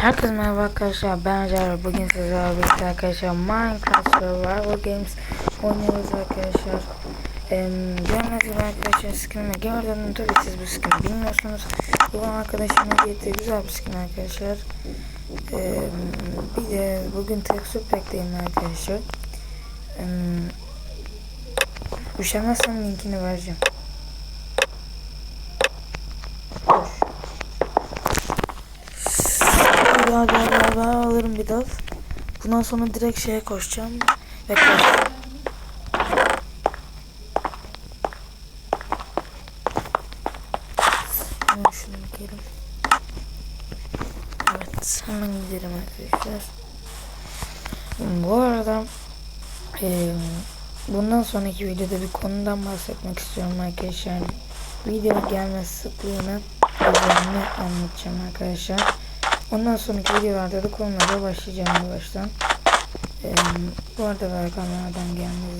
Herkese merhaba arkadaşlar ben Acar bugün sizlerle birlikte arkadaşlar Minecraft Survival Games oynuyoruz arkadaşlar. Ee, Görmez gibi arkadaşlar skinimi gördüm tabi siz bu skin'i bilmiyorsunuz. Bu bana arkadaşımın getirdiği güzel bir skin arkadaşlar. Ee, Bir de bugün Texture Pack'teyim arkadaşlar. Ee, Üşemezsem linkini vereceğim Hadi hadi hadi alırım bir dal. Bundan sonra direkt şeye koşacağım. Ve koş. Hemen şunu gidelim. Evet hemen gidelim arkadaşlar. Bu arada e, bundan sonraki videoda bir konudan bahsetmek istiyorum arkadaşlar. Video gelme sıklığını özelini anlatacağım arkadaşlar. Ondan sonraki videolarda da konulara başlayacağım yavaştan. Ee, bu arada Berkanlardan gelmez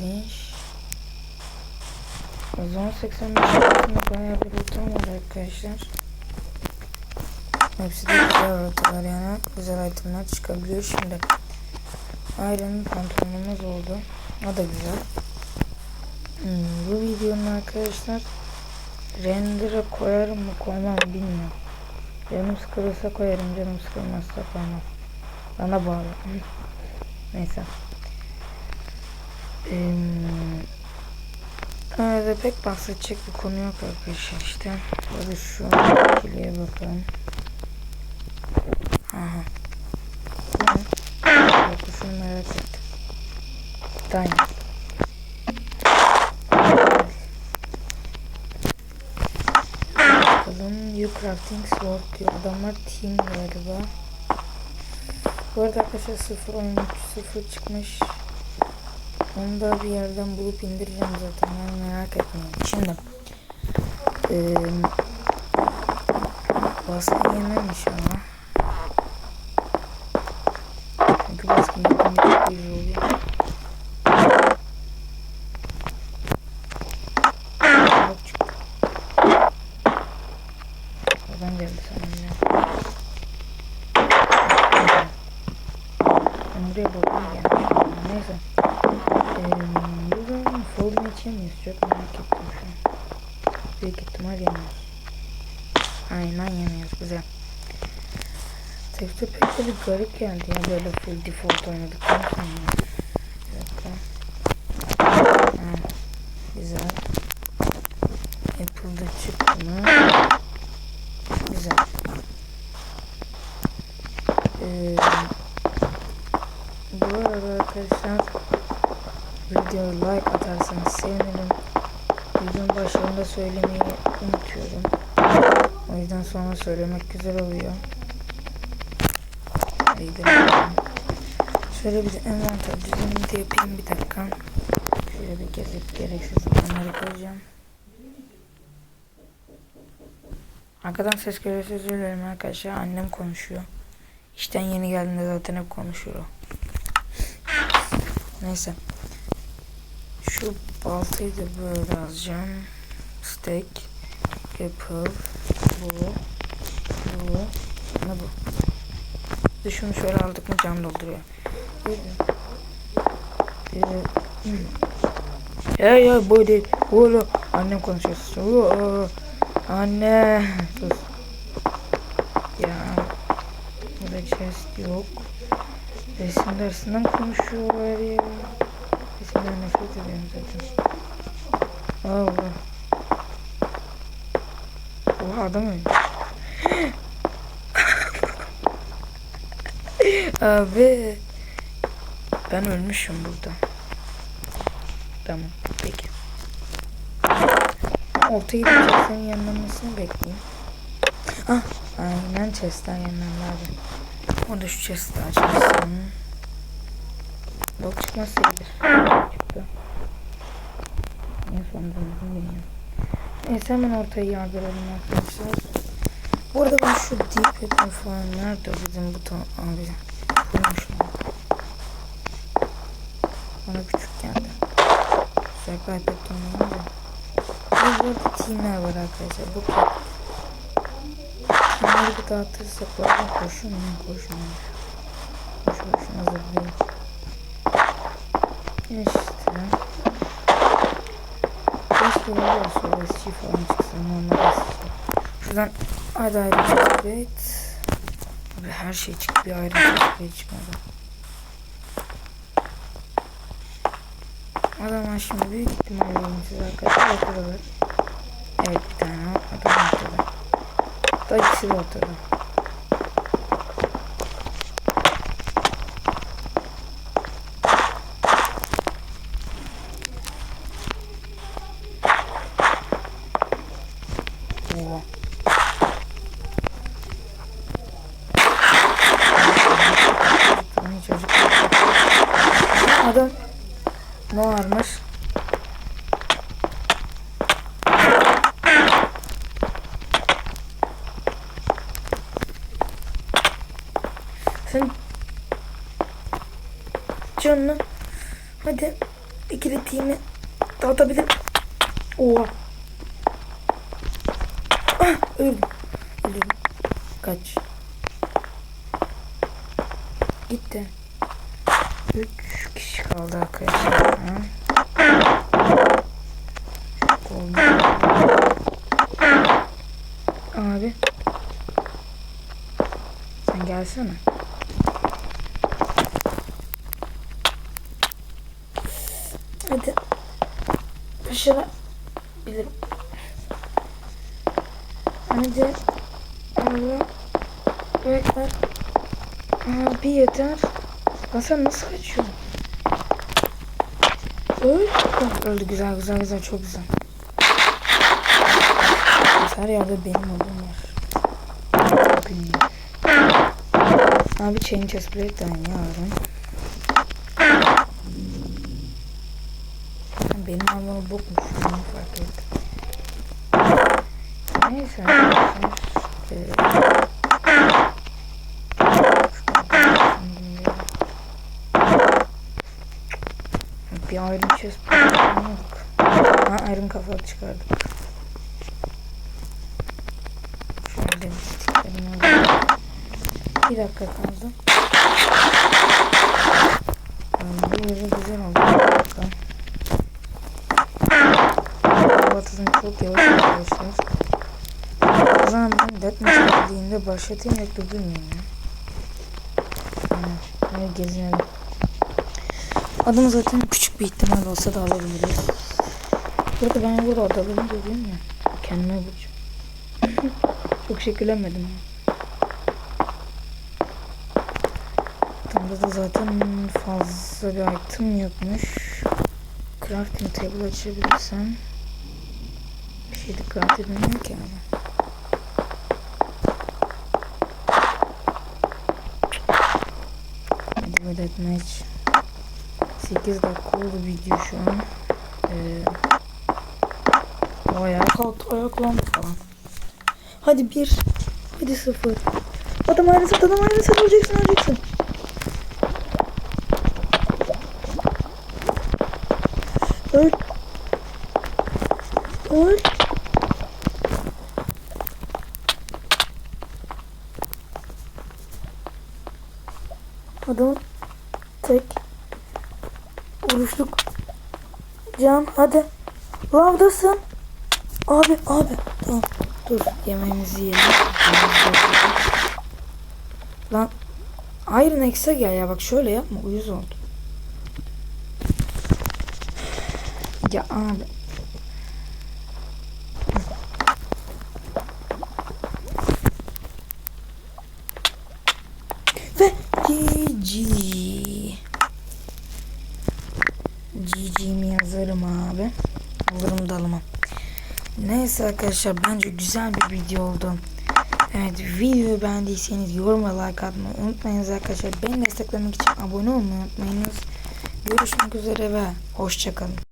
1085 arasında bayağı bir loot olmadı arkadaşlar. Hepsi de güzel rotalar yani. Güzel itemler çıkabiliyor şimdi. Iron pantolonumuz oldu. O da güzel. Hmm, bu videonun arkadaşlar render'a koyarım mı koymam bilmiyorum. Canım sıkılırsa koyarım, canım sıkılmazsa koymam. Bana bağlı. Neyse. Ee, öyle pek bahsedecek bir konu yok arkadaşlar işte. Böyle şu ikiliye bakalım. Aha. Şunu merak ettim. Diamond. You crafting sword diyor. Adamlar team galiba. Bu arada arkadaşlar 0 13 0 çıkmış. Onu da bir yerden bulup indireceğim zaten. Yani merak etmeyin. Şimdi ee, baskın yememiş ama. Oradan geldi sanırım. Ben buraya bakmaya gelmişim. Neyse. Ee, burada Fallen için miyiz? Çok merak ettim şu an. Büyük ihtimal yemiyoruz. Aynen yemiyoruz. Güzel. Texture pek de bir garip geldi ya böyle full default oynadıktan sonra. Bir güzel. Apple'da çıktı mı? Güzel. Ee, bu arada arkadaşlar videoya like atarsanız sevinirim. Videonun başlarında söylemeyi unutuyorum. O yüzden sonra söylemek güzel oluyor. İyidir. Şöyle bir envanter düzenini yapayım bir dakika. Şöyle bir gezip gereksiz zamanları koyacağım. Arkadan ses görüyorsa özür dilerim arkadaşlar. Annem konuşuyor. İşten yeni geldiğinde zaten hep konuşuyor. o. Neyse. Şu baltayı da böyle alacağım. Steak. Apple. Bu. Bu. Ne bu? De şunu şöyle aldık mı can dolduruyor. Hmm. Ya bu değil. Bu Annem konuşuyor. Anne. Dur. Ya. Chest yok. Resim dersinden konuşuyorlar ya. Resimden nefret ediyorum zaten. Allah. Oha adam öyle. Abi. Ben ölmüşüm burada. Tamam. Peki. Ortaya chest'lerin yanlamasını bekleyeyim. Ah, aynen chest'ler yanlarlardı. O da şu chest'i açmasın. Bak çıkmazsa iyidir. Çıktı. En sonunda bilmiyorum. Neyse hemen ortaya yardıralım arkadaşlar. Bu arada ben şu deep etme falan nerede bizim buton abi kurmuşum. Bana küçük geldi. Sürekli iPad'de oynayınca. Burada teamler var arkadaşlar. Bu bu arada kurşun mu kurşun mu? Boş boşuna zıplıyor. İşte. Keşke böyle olsa OSC falan çıksa normal OSC. Şuradan hadi ayrı evet. Abi her şey çıktı bir ayrı bir çıkmadı. Adamlar şimdi büyük ihtimalle oyuncusuz arkadaşlar. Evet bir tane. Da ikisi de ortada. Oo. Hani çocuk. Adam ne Sen canını hadi ikili team'i dağıtabilir. Oha. Ah, öldüm. Öldüm. Kaç. Gitti. Üç kişi kaldı arkadaşlar. Abi. Sen gelsene. Hadi. Başarabilirim. Hadi. Allah. Bekler. Abi yeter. Lan sen nasıl kaçıyorsun? Öl. Öldü güzel güzel güzel çok güzel. Her yerde benim adım var. Abi chain chest plate de almamı bokmuş. Onu fark ettim. Neyse. Ee, bir ayrım chest bulamadık. Ha ayrım kafa çıkardık. Şöyle stiklerini alalım. Bir dakika kaldı. Yani bu yeri güzel oldu. Bir dakika. Batırım çok yavaş arkadaşlar. O zaman ben Deathmatch dediğinde başlatayım ve durdurmayayım ya. Yani, gezinelim. Adım zaten küçük bir ihtimal olsa da alabiliriz. Burada ben burada adalığımı görüyorum ya. Kendime vuracağım. Çok şekillemedim ya. Burada da zaten fazla bir item yokmuş. Crafting table açabilirsem. Bir şey de craft edemiyorum ki ama. Hadi bu deathmatch. 8 dakika oldu video şu an. Ee, ayağa kalktı ayaklandı falan. Hadi bir. Hadi sıfır. Adam aynısı adam aynısı öleceksin öleceksin. Öl. Öl. Adam tek vuruşluk can. Hadi. Lavdasın. Abi abi. Tamam. Dur yemeğimizi yiyelim. Lan Iron X'e gel ya. Bak şöyle yapma. Uyuz oldu ya abi ve GG GG'mi yazarım abi. Alırım dalıma. Neyse arkadaşlar bence güzel bir video oldu. Evet videoyu beğendiyseniz yorum ve like atmayı unutmayınız arkadaşlar. Beni desteklemek için abone olmayı unutmayınız. Görüşmek üzere ve hoşçakalın.